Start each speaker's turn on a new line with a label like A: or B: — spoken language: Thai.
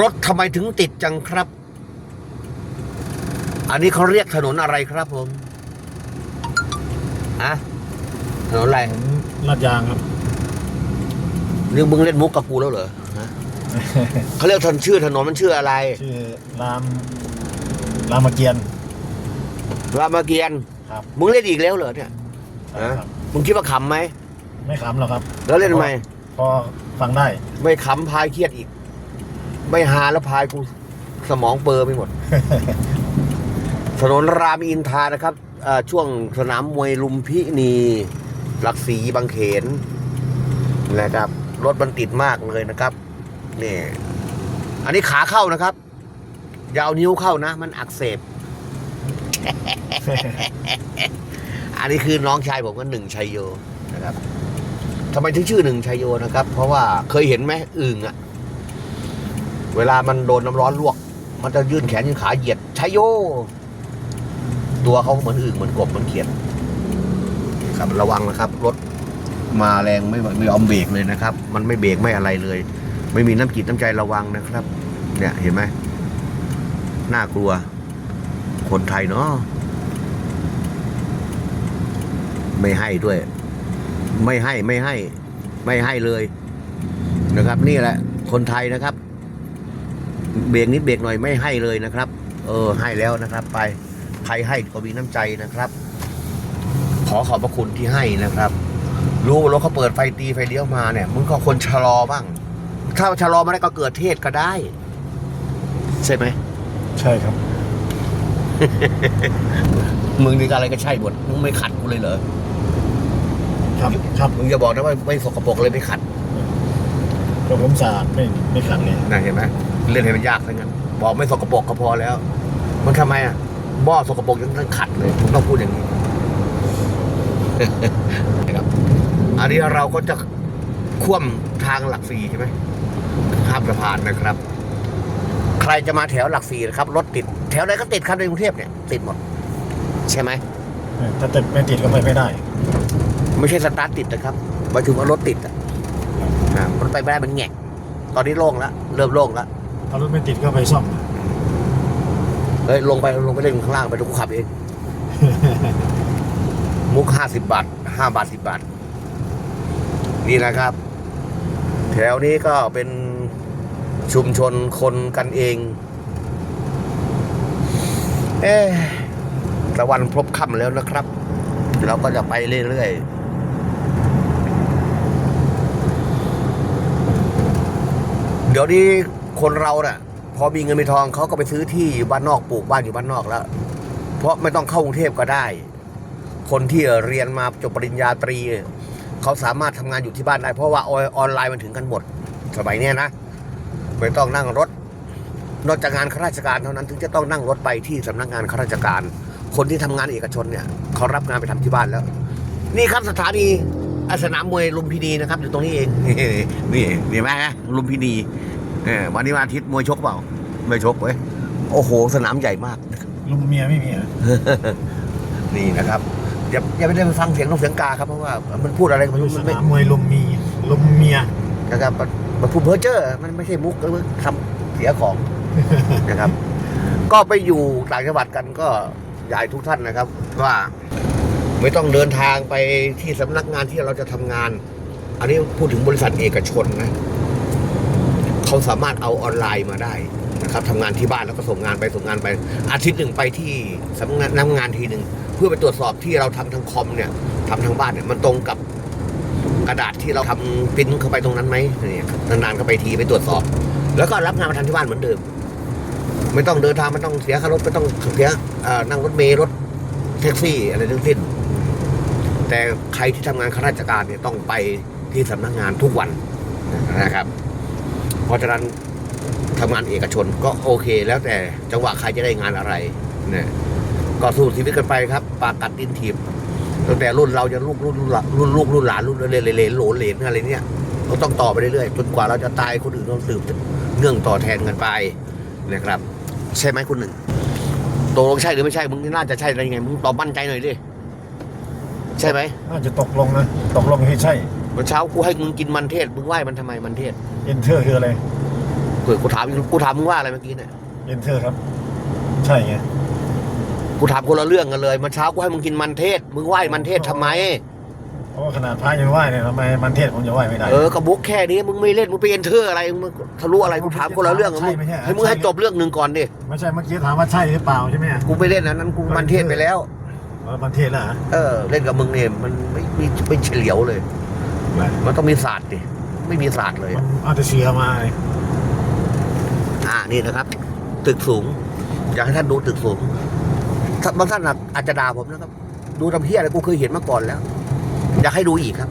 A: รถทำไมถึงติดจังครับ อันนี้เขาเรียกถนนอะไรครับผมอะถนนอะไร
B: ผมลาดยางครับ
A: นี่มึงเล่นมุกกับกูแล้วเหรอฮะ เขาเรียกถนนชื่อถนนมันชื่ออะไร
B: ชื่อรามรามเกียรติ
A: รามเกียรติ์
B: ครับ
A: มึงเล่นอีกแล้วเหรอเนี่ยฮะ
B: ครับ
A: มึงคิดว่าขำไหม
B: ไม่ขำหรอกครับ
A: แล้วเล่นทำไม
B: พอฟังได้
A: ไม่ขำพายเครียดอีก ไม่หาแล้วพายกูสมองเปอร์ไปหมด ถนนรามอินทรานะครับเอ่อช่วงสนามมวยลุมพินีหลักสีบางเขนนะครับ รถมันติดมากเลยนะครับนี่อันนี้ขาเข้านะครับ อยาวนิ้วเข้านะ มันอักเสบ อันนี้คือน้องชายผมก็หนึ่งชัยโยนะครับทำไมถึงชื่อหนึ่งชัยโยนะครับ เพราะว่าเคยเห็นไหมอึ่งอะ เวลามันโดนน้ำร้อนลวก มันจะยื่นแขนยื่นขาเหยียดชัยโย ตัวเขาเหมือนอึ่งเหมือนกบเหมือนเขียดครับระวังนะครับ รถมาแรงไม่ไม่ยอมเบรกเลยนะครับ มันไม่เบรกไม่อะไรเลย ไม่มีน้ำจิตน้ำใจระวังนะครับ เนี่ยเห็นไหมน่ากลัว คนไทยเนาะไม่ให้ด้วย ไม่ให้ไม่ให้ ไม่ให้เลยนะครับ นี่แหละ คนไทยนะครับ เบรกนิดเบรกหน่อยไม่ให้เลยนะครับ เออให้แล้วนะครับ ไปใครให้ก็มีน้ำใจนะครับ ขอขอบพระคุณที่ให้นะครับ รู้ว่ารถเขาเปิดไฟตีไฟเลี้ยวมาเนี่ยมึงก็คนชะลอบ้าง ถ้าชะลอมาได้ก็เกิดเทศก็ได้ ใช่ไหม
B: ใช่ครับ
A: มึงนี่ก็อะไรก็ใช่หมดมึงไม่ขัดกูเลยเหรอ
B: ครับครับ
A: มึงอย่าบอกนะว่าไม่สกปรกเลยไม่ขัด
B: ก็ผมสะอาดไม่ไม่ขัดเลย
A: นะเห็นไหม เล่นให้มันยากซะงั้น บอกไม่สกปรกก็พอแล้ว มันทำไมอะหม้อสกปรกยังต้องขัดเลยผมต้องพูดอย่างนี้นะครับอันนี้เราก็จะคว่ำทางหลักสี่ใช่ไหมข้ามสะพานนะครับ ใครจะมาแถวหลักสี่นะครับรถติด แถวไหนก็ติดครับในกรุงเทพเนี่ยติดหมด ใช่ไหม
B: ถ้าติดไม่ติดก็ไปไม่ได้
A: ไม่ใช่สตาร์ทติดนะครับหมายถึงว่ารถติดอะอ่ามันไปไม่ได้มันแงกตอนนี้โล่งแล้วเริ่มโล่งแล้ว
B: ถ้ารถไม่ติดก็ไปซ่อม
A: เฮ้ยลงไปลงไปเล่นข้างล่างไปดูกูขับเอง มุกห้าสิบบาทห้าบาทสิบบาท นี่นะครับ แถวนี้ก็เป็นชุมชนคนกันเอง เอ๊ะตะวันพบค่ำแล้วนะครับ เราก็จะไปเรื่อยๆเดี๋ยวนี้ คนเราเน่ะ พอมีเงินมีทองเขาก็ไปซื้อที่อยู่บ้านนอกปลูกบ้านอยู่บ้านนอกแล้ว เพราะไม่ต้องเข้ากรุงเทพก็ได้ คนที่เรียนมาจบปริญญาตรี เขาสามารถทำงานอยู่ที่บ้านได้ เพราะว่าออนไลน์มันถึงกันหมดสมัยเนี้ยนะไม่ต้องนั่งรถ นอกจากงานข้าราชการเท่านั้นถึงจะต้องนั่งรถไปที่สำนักงานข้าราชการ คนที่ทำงานเอกชนเนี่ยเขารับงานไปทำที่บ้านแล้ว นี่ครับสถานีอสนามมวยลุมพินีนะครับ อยู่ตรงนี้เอง นี่เห็นไหมฮะลุมพินี เออวันนี้วันอาทิตย์มวยชกเปล่า ไม่ชกเว้ย โอ้โห สนามใหญ่มาก
B: ลุงเมียไม่มีเหรอ
A: นี่นะครับอย่าอย่าไปได้ไปฟังเสียงนกเสียงกาครับเพราะว่ามันพูดอะไรก็ไม่รู้
B: ส
A: มันไม่
B: นามมวยลุมมีลุมเมีย
A: นะครับมันมันพูดเพ้อเจ้อมันไม่ใช่มุกแล้วมันทำเสียของ นะครับ ก็ไปอยู่ต่างจังหวัดกันก็อยากให้ทุกท่านนะครับ ว่าไม่ต้องเดินทางไปที่สำนักงานที่เราจะทำงาน อันนี้พูดถึงบริษัทเอกชนนะ เขาสามารถเอาออนไลน์มาได้นะครับทำงานที่บ้านแล้วก็ส่งงานไปส่งงานไป อาทิตย์หนึ่งไปที่สำนักงานทีหนึ่งเพื่อไปตรวจสอบที่เราทำทางคอมเนี่ยทำทางบ้านเนี่ยมันตรงกับกระดาษที่เราทำปริ้นเข้าไปตรงนั้นไหมเนี่ยนานๆก็ไปทีไปตรวจสอบ แล้วก็รับงานมาทำที่บ้านเหมือนเดิม ไม่ต้องเดินทางไม่ต้องเสียค่ารถไม่ต้องเสียนั่งรถเมล์รถแท็กซี่อะไรทั้งสิ้น แต่ใครที่ทำงานข้าราชการเนี่ยต้องไปที่สำนักงานทุกวันนะครับ เพราะฉะนั้นทำงานเอกชนก็โอเค แล้วแต่จังหวะใครจะได้งานอะไรนะก็สู้ชีวิตกันไปครับ ปากกัดดินถีบตั้งแต่รุ่นเราจะลูกรุ่นรุ่นลูกรุ่นหลานรุ่นเลนเลนโหลนเลนอะไรเนี่ยเราต้องต่อไปเรื่อยๆจนกว่าเราจะตายคนอื่นต้องสืบเนื่องต่อแทนกันไปนะครับ ใช่ไหมคุณหนึ่งตกลงใช่หรือไม่ใช่มึงน่าจะใช่อะไรยังไงมึงตอบมั่นใจหน่อยดิใช่ไหม
B: น่าจะตกลงนะตกลงที่ใช่
A: มื่อเช้ากูให้มึงกินมันเทศมึงไหว้มันทำไมมันเทศ
B: เอนเทอร์คืออะไร
A: เฮ้ยกูถามกูถามมึงว่าอะไรเมื่อกี้เนี่ย
B: เอนเตอร์ครับ ใช่ไง
A: กูถามคนละเรื่องกันเลยมันเช้ากูให้มึงกินมันเทศมึงไหว้มันเทศทำไม
B: เพราะว่าขนาดพระยังไหว้เนี่ยทำไมมันเทศผมจะไหว้ไม่ได้
A: เออกระบุกแค่นี้มึงไม่เล่นมึงไปเอนเทอร์อะไรมึงทะลุอะไรกูถามคนละเรื่องกับมึง
B: ใช่ไม่ใช่
A: ให้มึงให้จบเรื่องหนึ่งก่อนดิ
B: ไม่ใช่เมื่อกี้ถามว่าใช่หรือเปล่าใช่ไหม
A: กูไปเล่นอันนั้นกูมันเทศไปแล้ว
B: ว่ามันเทศแล้วเหรอ
A: เออ เล่นกับมึงเนี่ยมันไม่ไม่ไม่เฉลียวเลย มันต้องมีศาสตร์ดิ ไม่มีศาสตร์เลย
B: มันเอาแต่เสือมาเลย
A: อ่านี่นะครับ ตึกสูง อยากให้ท่านดูตึกสูงถ้าบางท่านอาจจะด่าผมนะครับ ดูทำเพี้ยอะไรกูเคยเห็นมาก่อนแล้ว อยากให้ดูอีกครับ